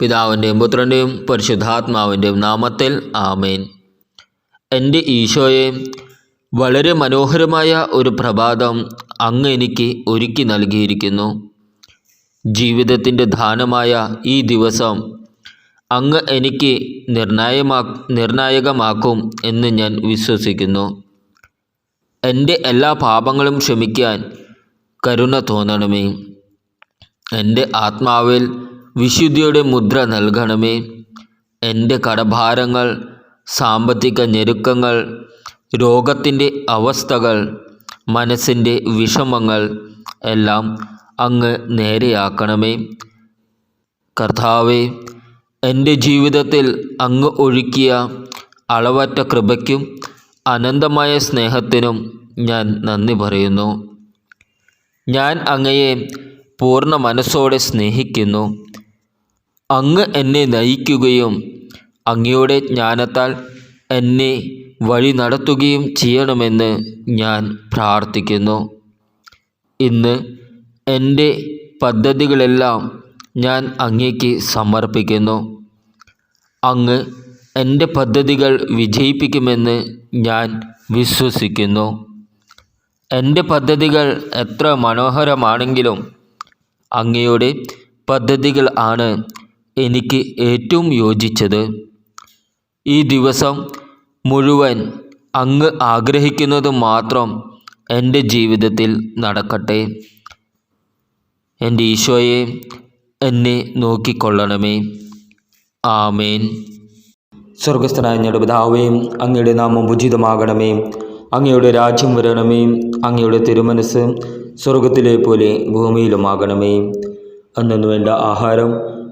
പിതാവിന്റെയും പുത്രന്റെയും പരിശുദ്ധാത്മാവിന്റെയും നാമത്തിൽ ആമേൻ. എന്റെ ഈശോയെ വളരെ മനോഹരമായ ഒരു പ്രഭാതം അങ്ങ് എനിക്ക് ഒരുക്കി നൽകിയിരിക്കുന്നു. ജീവിതത്തിന്റെ ദാനമായ ഈ ദിവസം അങ്ങ് എനിക്ക് നിർണായമാ നിർണായകമാക്കും എന്ന് ഞാൻ വിശ്വസിക്കുന്നു. എന്റെ എല്ലാ പാപങ്ങളും ക്ഷമിക്കാൻ കരുണ തോന്നണമേ. എന്റെ ആത്മാവിൽ വിശുദ്ധിയുടെ മുദ്ര നൽകണമേ. എന്റെ കടഭാരങ്ങൾ സാമ്പത്തിക ഞെരുക്കങ്ങൾ രോഗത്തിന്റെ അവസ്ഥകൾ മനസ്സിന്റെ വിഷമങ്ങൾ എല്ലാം അങ്ങ് നേരെയാക്കണമേ. കർത്താവെ എന്റെ ജീവിതത്തിൽ അങ്ങ് ഒഴുക്കിയ അളവറ്റ കൃപയ്ക്കും അനന്തമായ സ്നേഹത്തിനും ഞാൻ നന്ദി പറയുന്നു. ഞാൻ അങ്ങയെ പൂർണ മനസ്സോടെ സ്നേഹിക്കുന്നു. അങ്ങ് എന്നെ നയിക്കുകയും അങ്ങയുടെ ജ്ഞാനത്താൽ എന്നെ വഴി നടത്തുകയും ചെയ്യണമെന്ന് ഞാൻ പ്രാർത്ഥിക്കുന്നു. ഇന്ന് എന്റെ പദ്ധതികളെല്ലാം ഞാൻ അങ്ങേക്ക് സമർപ്പിക്കുന്നു. അങ്ങ് എന്റെ പദ്ധതികൾ വിജയിപ്പിക്കുമെന്ന് ഞാൻ വിശ്വസിക്കുന്നു. എന്റെ പദ്ധതികൾ എത്ര മനോഹരമാണെങ്കിലും അങ്ങയുടെ പദ്ധതികൾ ആണ് എനിക്ക് ഏറ്റവും യോജിച്ചത് ഈ ദിവസം മുഴുവൻ അങ്ങ് ആഗ്രഹിക്കുന്നത് മാത്രം എന്റെ ജീവിതത്തിൽ നടക്കട്ടെ. എന്റെ ഈശോയെ എന്നെ നോക്കിക്കൊള്ളണമേ. ആമേൻ. സ്വർഗസ്ഥനായ ഞങ്ങളുടെ പിതാവേയും അങ്ങയുടെ നാമം ഉചിതമാകണമേ. അങ്ങയുടെ രാജ്യം വരണമേ. അങ്ങയുടെ തിരുമനസ് സ്വർഗത്തിലെ പോലെ ഭൂമിയിലുമാകണമേ. അന്നു വേണ്ട ആഹാരം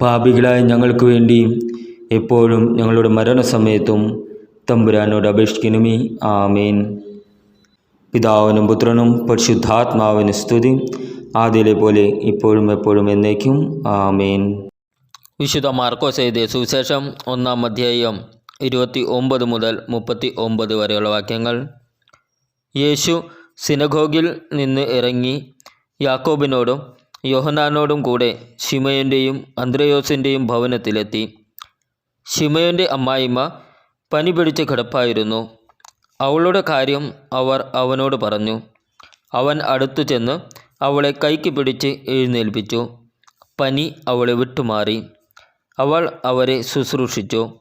പാപികളായ ഞങ്ങൾക്ക് വേണ്ടി എപ്പോഴും ഞങ്ങളുടെ മരണസമയത്തും തമ്പുരാനോട് അപേക്ഷിക്കണമേ. ആമേൻ. പിതാവിനും പുത്രനും പരിശുദ്ധാത്മാവിന് സ്തുതി. ആദ്യയിലെ പോലെ ഇപ്പോഴും എപ്പോഴും എന്നേക്കും. ആമേൻ. വിശുദ്ധ മാർക്കോസ് എഴുതിയ സുവിശേഷം ഒന്നാം അധ്യായം ഇരുപത്തി ഒമ്പത് മുതൽ മുപ്പത്തി ഒമ്പത് വരെയുള്ള വാക്യങ്ങൾ. യേശു സിനഗോഗിൽ നിന്ന് ഇറങ്ങി യാക്കോബിനോടും യോഹനാനോടും കൂടെ ഷിമയന്റെയും അന്ത്രയോസിന്റെയും ഭവനത്തിലെത്തി. ഷിമയന്റെ അമ്മായിമ്മ പനി പിടിച്ച് കിടപ്പായിരുന്നു. അവളുടെ കാര്യം അവർ അവനോട് പറഞ്ഞു. അവൻ അടുത്തു ചെന്ന് അവളെ കൈക്ക് പിടിച്ച് എഴുന്നേൽപ്പിച്ചു. പനി അവളെ വിട്ടുമാറി. അവൾ അവരെ ശുശ്രൂഷിച്ചു.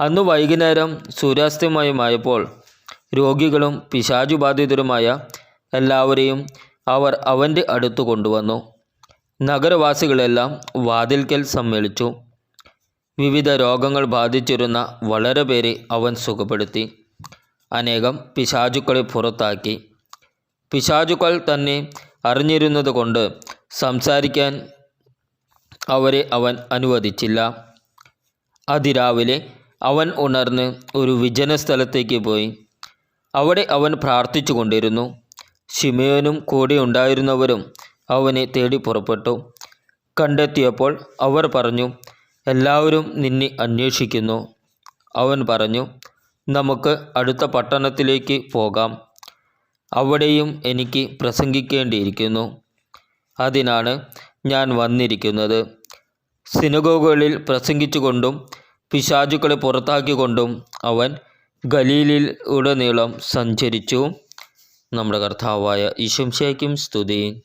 അന്ന് വൈകുന്നേരം സൂര്യാസ്തമയമായപ്പോൾ രോഗികളും പിശാചുബാധിതരുമായ എല്ലാവരെയും അവർ അവന്റെ അടുത്ത് കൊണ്ടുവന്നു. നഗരവാസികളെല്ലാം വാതിൽക്കൽ സമ്മേളിച്ചു. വിവിധ രോഗങ്ങൾ ബാധിച്ചിരുന്ന വളരെ പേരെ അവൻ സുഖപ്പെടുത്തി. അനേകം പിശാചുക്കളെ പുറത്താക്കി. പിശാചുക്കൾ തന്നെ അറിഞ്ഞിരുന്നത് കൊണ്ട് സംസാരിക്കാൻ അവരെ അവൻ അനുവദിച്ചില്ല. അതിരാവിലെ അവൻ ഉണർന്ന് ഒരു വിജന സ്ഥലത്തേക്ക് പോയി. അവിടെ അവൻ പ്രാർത്ഥിച്ചു കൊണ്ടിരുന്നു ഷിമയോനും കൂടെ ഉണ്ടായിരുന്നവരും അവനെ തേടി പുറപ്പെട്ടു. കണ്ടെത്തിയപ്പോൾ അവർ പറഞ്ഞു എല്ലാവരും നിന്നെ അന്വേഷിക്കുന്നു. അവൻ പറഞ്ഞു നമുക്ക് അടുത്ത പട്ടണത്തിലേക്ക് പോകാം. അവിടെയും എനിക്ക് പ്രസംഗിക്കേണ്ടിയിരിക്കുന്നു. അതിനാണ് ഞാൻ വന്നിരിക്കുന്നത്. സിനഗോഗുകളിൽ പ്രസംഗിച്ചുകൊണ്ടും പിശാചുക്കളെ പുറത്താക്കിക്കൊണ്ടും അവൻ ഗലീലിൽ ഉടനീളം സഞ്ചരിച്ചു. നമ്മുടെ കർത്താവായ ഈശംശയ്ക്കും സ്തുതി.